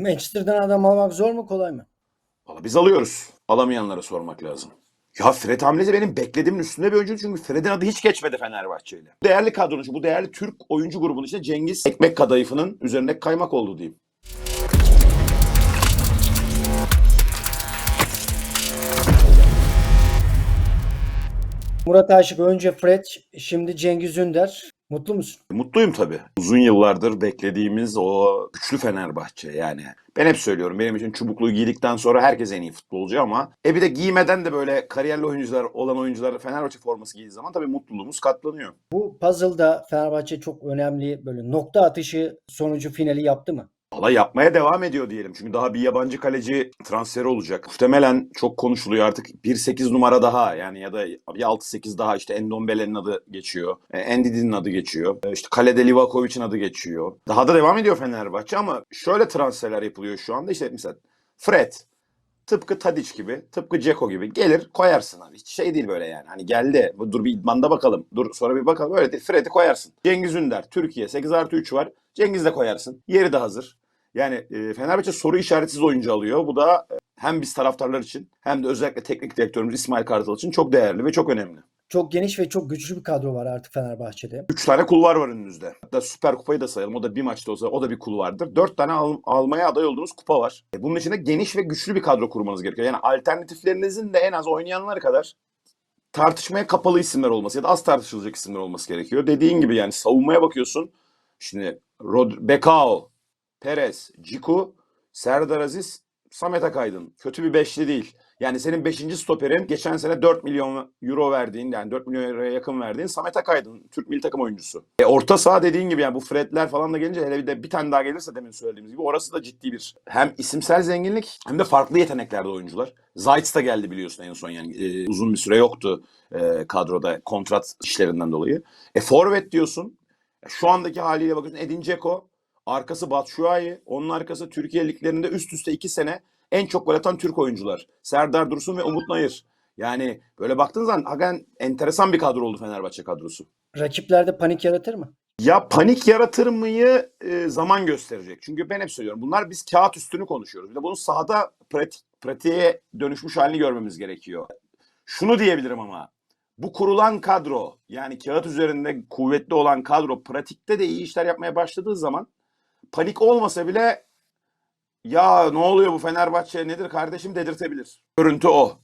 Manchester'dan adam almak zor mu kolay mı? Valla biz alıyoruz. Alamayanlara sormak lazım. Ya Fred hamlesi benim beklediğimin üstünde bir oyuncu çünkü Fred'in adı hiç geçmedi Fenerbahçe'yle. Değerli kadronun bu değerli Türk oyuncu grubunun içinde Cengiz Ekmek Kadayıfı'nın üzerinde kaymak oldu diyeyim. Murat Aşık önce Fred, şimdi Cengiz Ünder. Mutlu musun? Mutluyum tabii. Uzun yıllardır beklediğimiz o güçlü Fenerbahçe yani. Ben hep söylüyorum benim için çubukluğu giydikten sonra herkes en iyi futbolcu ama e bir de giymeden de böyle kariyerli oyuncular olan oyuncular Fenerbahçe forması giydiği zaman tabii mutluluğumuz katlanıyor. Bu puzzle'da Fenerbahçe çok önemli böyle nokta atışı sonucu finali yaptı mı? Valla yapmaya devam ediyor diyelim. Çünkü daha bir yabancı kaleci transferi olacak. Muhtemelen çok konuşuluyor artık. 1-8 numara daha yani ya da bir 6-8 daha işte Endombele'nin adı geçiyor. E, Endidi'nin adı geçiyor. E, işte kalede Livakovic'in adı geçiyor. Daha da devam ediyor Fenerbahçe ama şöyle transferler yapılıyor şu anda. İşte mesela Fred tıpkı Tadic gibi, tıpkı Ceko gibi gelir koyarsın abi. Hiç şey değil böyle yani. Hani geldi. Dur bir idmanda bakalım. Dur sonra bir bakalım. Öyle değil. Fred'i koyarsın. Cengiz Ünder. Türkiye 8 artı 3 var. Cengiz de koyarsın. Yeri de hazır. Yani e, Fenerbahçe soru işaretsiz oyuncu alıyor. Bu da e, hem biz taraftarlar için hem de özellikle teknik direktörümüz İsmail Kartal için çok değerli ve çok önemli. Çok geniş ve çok güçlü bir kadro var artık Fenerbahçe'de. 3 tane kulvar var önünüzde. Hatta Süper Kupayı da sayalım. O da bir maçta olsa o da bir kulvardır. 4 tane al- almaya aday olduğunuz kupa var. E, bunun içinde geniş ve güçlü bir kadro kurmanız gerekiyor. Yani alternatiflerinizin de en az oynayanlar kadar tartışmaya kapalı isimler olması ya da az tartışılacak isimler olması gerekiyor. Dediğin gibi yani savunmaya bakıyorsun. Şimdi Rod Bekao, Perez, Ciku, Serdar Aziz, Samet Akaydın. Kötü bir beşli değil. Yani senin 5. stoperin geçen sene 4 milyon euro verdiğin yani 4 milyon euroya yakın verdiğin Samet Akaydın. Türk milli takım oyuncusu. E, orta saha dediğin gibi yani bu Fredler falan da gelince hele bir de bir tane daha gelirse demin söylediğimiz gibi orası da ciddi bir hem isimsel zenginlik hem de farklı yeteneklerde oyuncular. Zayt da geldi biliyorsun en son yani e, uzun bir süre yoktu e, kadroda kontrat işlerinden dolayı. E forvet diyorsun. E, Şu andaki haliyle bakıyorsun Edin Dzeko, arkası Batshuayi, onun arkası Türkiye liglerinde üst üste iki sene en çok gol atan Türk oyuncular. Serdar Dursun ve Umut Nayır. Yani böyle baktığın zaman hakikaten enteresan bir kadro oldu Fenerbahçe kadrosu. Rakiplerde panik yaratır mı? Ya panik yaratır mıyı e, zaman gösterecek. Çünkü ben hep söylüyorum. Bunlar biz kağıt üstünü konuşuyoruz. Bir de bunun sahada pratik, pratiğe dönüşmüş halini görmemiz gerekiyor. Şunu diyebilirim ama. Bu kurulan kadro yani kağıt üzerinde kuvvetli olan kadro pratikte de iyi işler yapmaya başladığı zaman panik olmasa bile ya ne oluyor bu Fenerbahçe nedir kardeşim dedirtebilir. Görüntü o.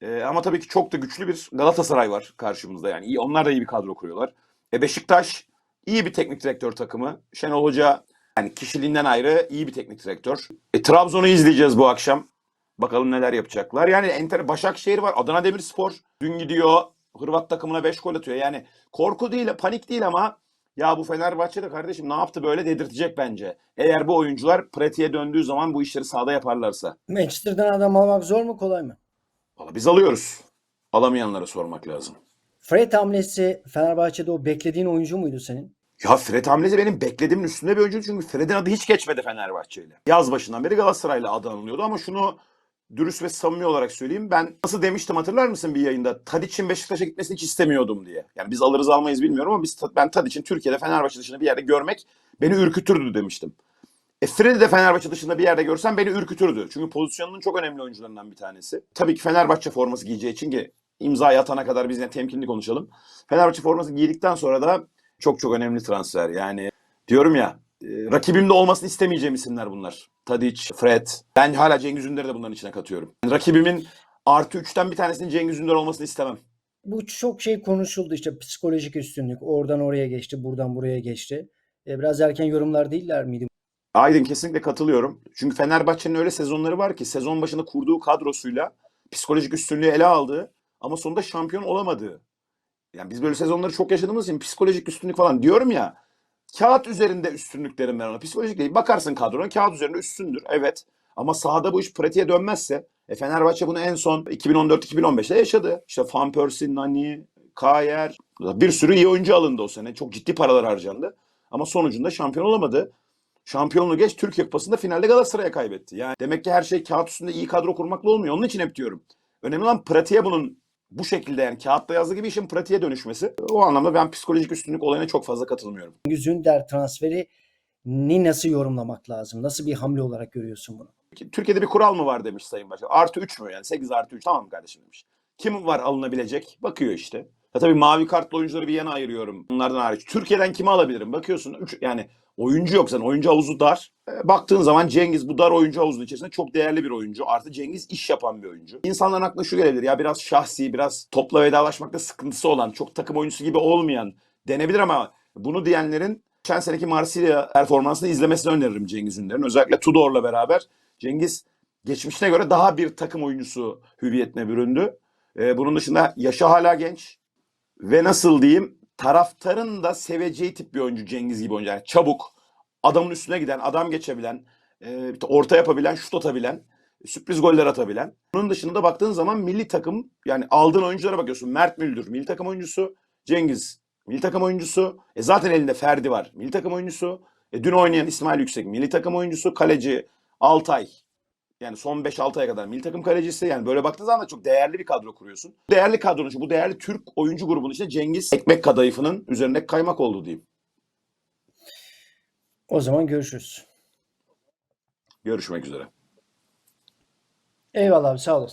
Ee, ama tabii ki çok da güçlü bir Galatasaray var karşımızda yani. İyi, onlar da iyi bir kadro kuruyorlar. E Beşiktaş iyi bir teknik direktör takımı. Şenol Hoca yani kişiliğinden ayrı iyi bir teknik direktör. E, Trabzon'u izleyeceğiz bu akşam. Bakalım neler yapacaklar. Yani enter Başakşehir var. Adana Demirspor dün gidiyor. Hırvat takımına 5 gol atıyor. Yani korku değil, panik değil ama ya bu Fenerbahçe'de kardeşim ne yaptı böyle dedirtecek bence. Eğer bu oyuncular pratiğe döndüğü zaman bu işleri sahada yaparlarsa. Manchester'dan adam almak zor mu kolay mı? Valla biz alıyoruz. Alamayanlara sormak lazım. Fred hamlesi Fenerbahçe'de o beklediğin oyuncu muydu senin? Ya Fred hamlesi benim beklediğimin üstünde bir oyuncu çünkü Fred'in adı hiç geçmedi Fenerbahçe'yle. Yaz başından beri Galatasaray'la adı anılıyordu ama şunu dürüst ve samimi olarak söyleyeyim. Ben nasıl demiştim hatırlar mısın bir yayında? Tadic'in Beşiktaş'a gitmesini hiç istemiyordum diye. Yani biz alırız almayız bilmiyorum ama biz ben Tadic'in Türkiye'de Fenerbahçe dışında bir yerde görmek beni ürkütürdü demiştim. E Fred'i de Fenerbahçe dışında bir yerde görsem beni ürkütürdü. Çünkü pozisyonunun çok önemli oyuncularından bir tanesi. Tabii ki Fenerbahçe forması giyeceği için ki imzayı atana kadar biz yine temkinli konuşalım. Fenerbahçe forması giydikten sonra da çok çok önemli transfer. Yani diyorum ya rakibimde olmasını istemeyeceğim isimler bunlar. Tadic, Fred. Ben hala Cengiz Ünder'i de bunların içine katıyorum. Yani rakibimin artı üçten bir tanesinin Cengiz Ünder olmasını istemem. Bu çok şey konuşuldu işte psikolojik üstünlük. Oradan oraya geçti, buradan buraya geçti. E, biraz erken yorumlar değiller miydi? Aydın kesinlikle katılıyorum. Çünkü Fenerbahçe'nin öyle sezonları var ki sezon başında kurduğu kadrosuyla psikolojik üstünlüğü ele aldığı ama sonunda şampiyon olamadığı. Yani biz böyle sezonları çok yaşadığımız için psikolojik üstünlük falan diyorum ya. Kağıt üzerinde üstünlük derim ben ona. Psikolojik değil. Bakarsın kadrona kağıt üzerinde üstündür. Evet. Ama sahada bu iş pratiğe dönmezse e Fenerbahçe bunu en son 2014-2015'te yaşadı. İşte Van Persie, Nani, Kayer bir sürü iyi oyuncu alındı o sene. Çok ciddi paralar harcandı. Ama sonucunda şampiyon olamadı. Şampiyonluğu geç Türkiye Kupası'nda finalde Galatasaray'a kaybetti. Yani demek ki her şey kağıt üstünde iyi kadro kurmakla olmuyor. Onun için hep diyorum. Önemli olan pratiğe bunun bu şekilde yani kağıtta yazdığı gibi işin pratiğe dönüşmesi. O anlamda ben psikolojik üstünlük olayına çok fazla katılmıyorum. Cengiz Ünder transferi ni nasıl yorumlamak lazım? Nasıl bir hamle olarak görüyorsun bunu? Türkiye'de bir kural mı var demiş Sayın Başkan. Artı 3 mü yani? 8 artı 3 tamam kardeşim demiş. Kim var alınabilecek? Bakıyor işte. Ya tabii mavi kartlı oyuncuları bir yana ayırıyorum. Bunlardan hariç. Türkiye'den kimi alabilirim? Bakıyorsun üç, yani oyuncu yok zaten. Oyuncu havuzu dar. E, baktığın zaman Cengiz bu dar oyuncu havuzunun içerisinde çok değerli bir oyuncu. Artı Cengiz iş yapan bir oyuncu. İnsanların aklına şu gelebilir ya biraz şahsi, biraz topla vedalaşmakta sıkıntısı olan, çok takım oyuncusu gibi olmayan denebilir ama bunu diyenlerin geçen seneki Marsilya performansını izlemesini öneririm Cengiz Ünder'in. Özellikle Tudor'la beraber Cengiz geçmişine göre daha bir takım oyuncusu hüviyetine büründü. Ee, bunun dışında yaşı hala genç ve nasıl diyeyim taraftarın da seveceği tip bir oyuncu Cengiz gibi oyuncu. Yani çabuk, adamın üstüne giden, adam geçebilen, e, orta yapabilen, şut atabilen, sürpriz goller atabilen. Bunun dışında da baktığın zaman milli takım yani aldığın oyunculara bakıyorsun. Mert Müldür milli takım oyuncusu, Cengiz milli takım oyuncusu. E zaten elinde Ferdi var milli takım oyuncusu. E dün oynayan İsmail Yüksek milli takım oyuncusu, kaleci Altay yani son 5-6 aya kadar milli takım kalecisi. Yani böyle baktığın zaman da çok değerli bir kadro kuruyorsun. Değerli kadronun içinde, bu değerli Türk oyuncu grubunun içinde Cengiz ekmek kadayıfının üzerinde kaymak oldu diyeyim. O zaman görüşürüz. Görüşmek üzere. Eyvallah abi sağ olasın.